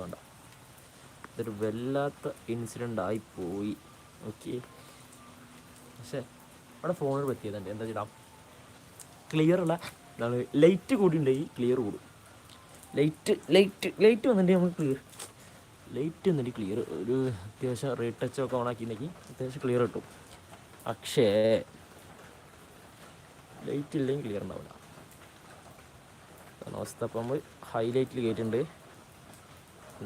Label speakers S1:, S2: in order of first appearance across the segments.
S1: വേണ്ട. ഇതൊരു വല്ലാത്ത ഇൻസിഡന്റ് പോയി. ഓക്കെ പക്ഷേ അവിടെ ഫോണിൽ പറ്റിയതുണ്ട്. എന്താ ചെയ്യണം ക്ലിയർ ഉള്ള എന്താണ്? ലൈറ്റ് കൂടി ഉണ്ടെങ്കിൽ ക്ലിയർ കൂടും. ലൈറ്റ് ലൈറ്റ് ലൈറ്റ് വന്നിട്ടുണ്ടെങ്കിൽ നമുക്ക് ക്ലിയർ ലൈറ്റ് വന്നിട്ട് ക്ലിയർ ഒരു അത്യാവശ്യം റീടച്ച് ടച്ച് ഒക്കെ ഓൺ ആക്കിയിട്ടുണ്ടെങ്കിൽ അത്യാവശ്യം ക്ലിയർ കിട്ടും. പക്ഷേ ലൈറ്റ് ഇല്ലെങ്കിൽ ക്ലിയർ ഉണ്ടാവില്ല. അവസ്ഥ. അപ്പോൾ നമ്മൾ ഹൈലൈറ്റിൽ കയറ്റിട്ടുണ്ട്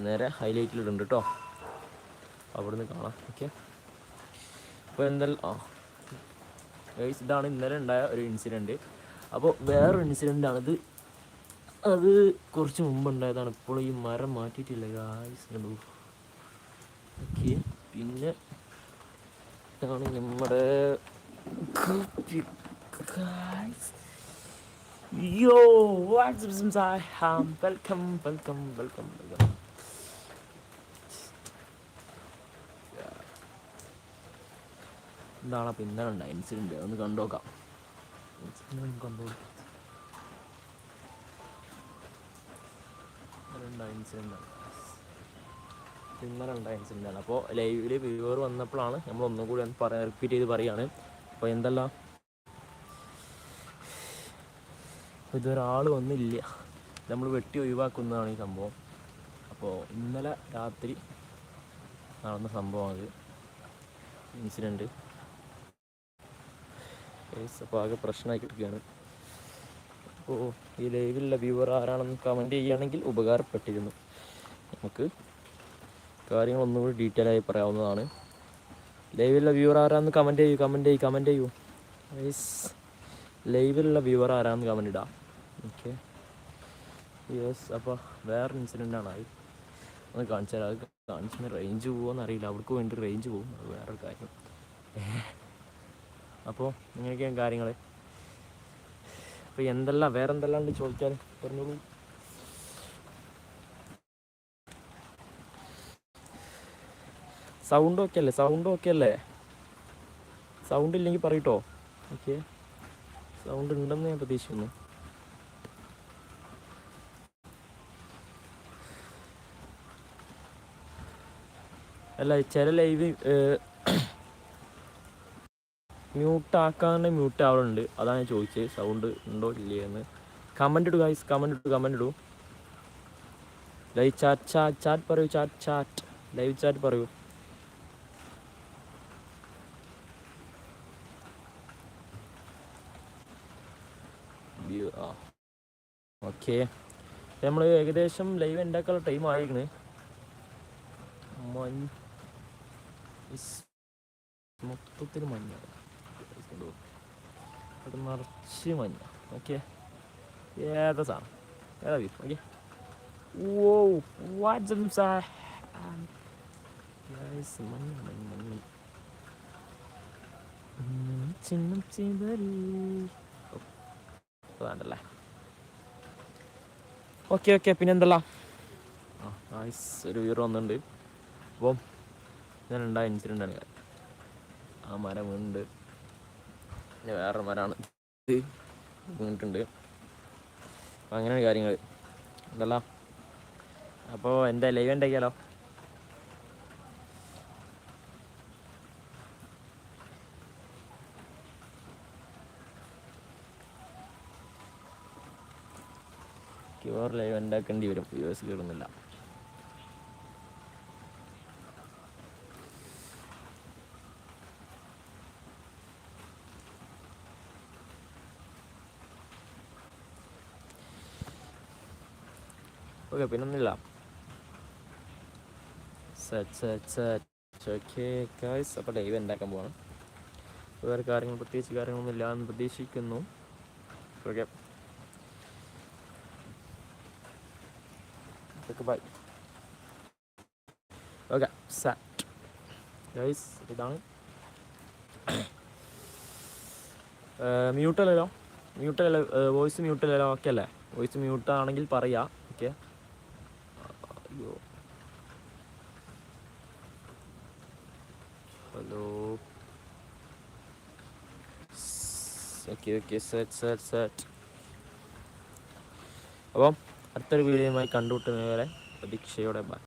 S1: നേരെ ഹൈലൈറ്റിൽ ഇടുന്നുണ്ട് കേട്ടോ അവിടുന്ന് കാണാം. ഓക്കെ അപ്പോൾ എന്തായാലും ആ. ഇതാണ് ഇന്നലെ ഉണ്ടായ ഒരു ഇൻസിഡന്റ് അപ്പോൾ വേറൊരു ഇൻസിഡന്റ് ആണിത് അത് കുറച്ച് മുമ്പ് ഉണ്ടായതാണ്. ഇപ്പോൾ ഈ മരം മാറ്റിയിട്ടില്ല ഗായ്സ് ഓക്കെ പിന്നെ ഇതാണ് നമ്മുടെ വെൽക്കം വെൽക്കം വെൽക്കം എന്താണ് അപ്പം ഇന്നലെ ഉണ്ടായ ഇൻസിഡന്റ് ഒന്ന് കണ്ടുനോക്കാം ഇന്നലെ ഉണ്ടായ ഇൻസിഡന്റ് ആണ്. അപ്പോൾ ലൈവിൽ വ്യൂവർ വന്നപ്പോഴാണ് നമ്മൾ ഒന്നും കൂടി പറയാൻ റിപ്പീറ്റ് ചെയ്ത് പറയുകയാണ് അപ്പോൾ എന്തല്ല? ഇതൊരാൾ വന്നില്ല. നമ്മൾ വെട്ടി ഒഴിവാക്കുന്നതാണ് ഈ സംഭവം. അപ്പോൾ ഇന്നലെ രാത്രി നടന്ന സംഭവമാണ് ഇൻസിഡന്റ് അപ്പോൾ ആകെ പ്രശ്നമാക്കിയിരിക്കുകയാണ് അപ്പോൾ ഈ ലൈവിലുള്ള വ്യൂവർ ആരാണെന്ന് കമന്റ് ചെയ്യുകയാണെങ്കിൽ ഉപകാരപ്പെട്ടിരുന്നു. നമുക്ക് കാര്യങ്ങൾ ഒന്നുകൂടി ഡീറ്റെയിൽ ആയി പറയാവുന്നതാണ്. ലൈവിലുള്ള വ്യൂവർ ആരാന്ന് കമന്റ് ചെയ്യൂ കമന്റ് ചെയ്യൂ കമന്റ് ചെയ്യൂ. വൈസ് ലൈവിലുള്ള വ്യൂവർ ആരാന്ന് കമന്റ് ഇടാം. ഓക്കെ യെസ് അപ്പോൾ വേറെ ഇൻസിഡന്റ് ആണ്. അത് ഒന്ന് കാണിച്ചു തരാം അത് കാണിച്ചു റേഞ്ച് പോകുമെന്ന് അറിയില്ല അവർക്ക് വേണ്ടി റേഞ്ച് പോകും. അത് വേറൊരു കാര്യം. അപ്പോൾ ഇങ്ങനെയൊക്കെയാണ് കാര്യങ്ങൾ അപ്പോൾ എന്തെല്ലാം വേറെ എന്തെല്ലാം ഉണ്ട് ചോദിച്ചാൽ പറഞ്ഞോളൂ. സൗണ്ട് ഓക്കെ അല്ലേ? സൗണ്ട് ഓക്കെ അല്ലേ? സൗണ്ട് ഇല്ലെങ്കിൽ പറയട്ടോ? ഓക്കെ സൗണ്ട് ഉണ്ടെന്ന് ഞാൻ പ്രതീക്ഷിക്കുന്നു. അല്ല ചില ലൈവ് മ്യൂട്ട് ആക്കാണ്ട് മ്യൂട്ട് ആവുന്നുണ്ട് അതാണ് ഞാൻ ചോദിച്ചത് സൗണ്ട് ഉണ്ടോ ഇല്ലേ എന്ന്. കമന്റ് ഇടൂ ഗൈസ് കമന്റ് ഇടൂ കമന്റ് ഇടൂ. ലൈവ് ചാറ്റ് ചാറ്റ് ചാറ്റ് പറയൂ ചാറ്റ് ചാറ്റ് ലൈവ് ചാറ്റ് പറയൂ. ഓക്കെ നമ്മൾ ഏകദേശം ലൈവ് ഉണ്ടാക്കാനുള്ള ടൈം ആയിരിക്കണ് മഞ്ഞ്. മൊത്തത്തിൽ മഞ്ഞാണ് അത് മറിച്ച് മഞ്ഞ ഓക്കെ ഏതാ സാധനം ഏതാ വ്യൂ ഓക്കെ ഓ വാട്സ് മഞ്ഞ മഞ്ഞ മഞ്ഞ ചിന്നം ചെയ്തറി വേണ്ടല്ലേ ഓക്കെ ഓക്കെ പിന്നെ എന്തല്ല ആ നൈസ് ഒരു വീർ വന്നിട്ടുണ്ട് അപ്പം ഞാൻ ഉണ്ടായ ഇൻസിഡന്റ് ആണ് ആ മരം വീണ്ടുണ്ട് വേറെ മരാണ് വീണിട്ടുണ്ട് അപ്പം അങ്ങനെയാണ് കാര്യങ്ങൾ ഉണ്ടല്ലോ അപ്പോൾ എന്താ ലൈവ് ഉണ്ടാക്കിയാലോ ക്യൂർ ലൈവ് ഉണ്ടാക്കേണ്ടി വരും. വ്യൂവേഴ്സ് കയറുന്നില്ല ഓക്കെ പിന്നൊന്നുമില്ല ഓക്കെ ഗൈസ് അപ്പോൾ ലൈവ് ഉണ്ടാക്കാൻ പോവാണ് വേറെ കാര്യങ്ങൾ പ്രത്യേകിച്ച് കാര്യങ്ങളൊന്നും ഇല്ല എന്ന് പ്രതീക്ഷിക്കുന്നു okay okay bye okay set guys ഇതാണ് മ്യൂട്ടല്ലല്ലോ മ്യൂട്ടല്ല വോയിസ് മ്യൂട്ടല്ലല്ലോ ഓക്കെ അല്ലേ വോയിസ് മ്യൂട്ട് ആണെങ്കിൽ പറയാം ഓക്കെ അയ്യോ. Hello. Okay okay set set set അപ്പം അടുത്തൊരു വീഡിയോയുമായി കണ്ടുമുട്ടുന്നവരെ പ്രതീക്ഷയോടെ ബൈ.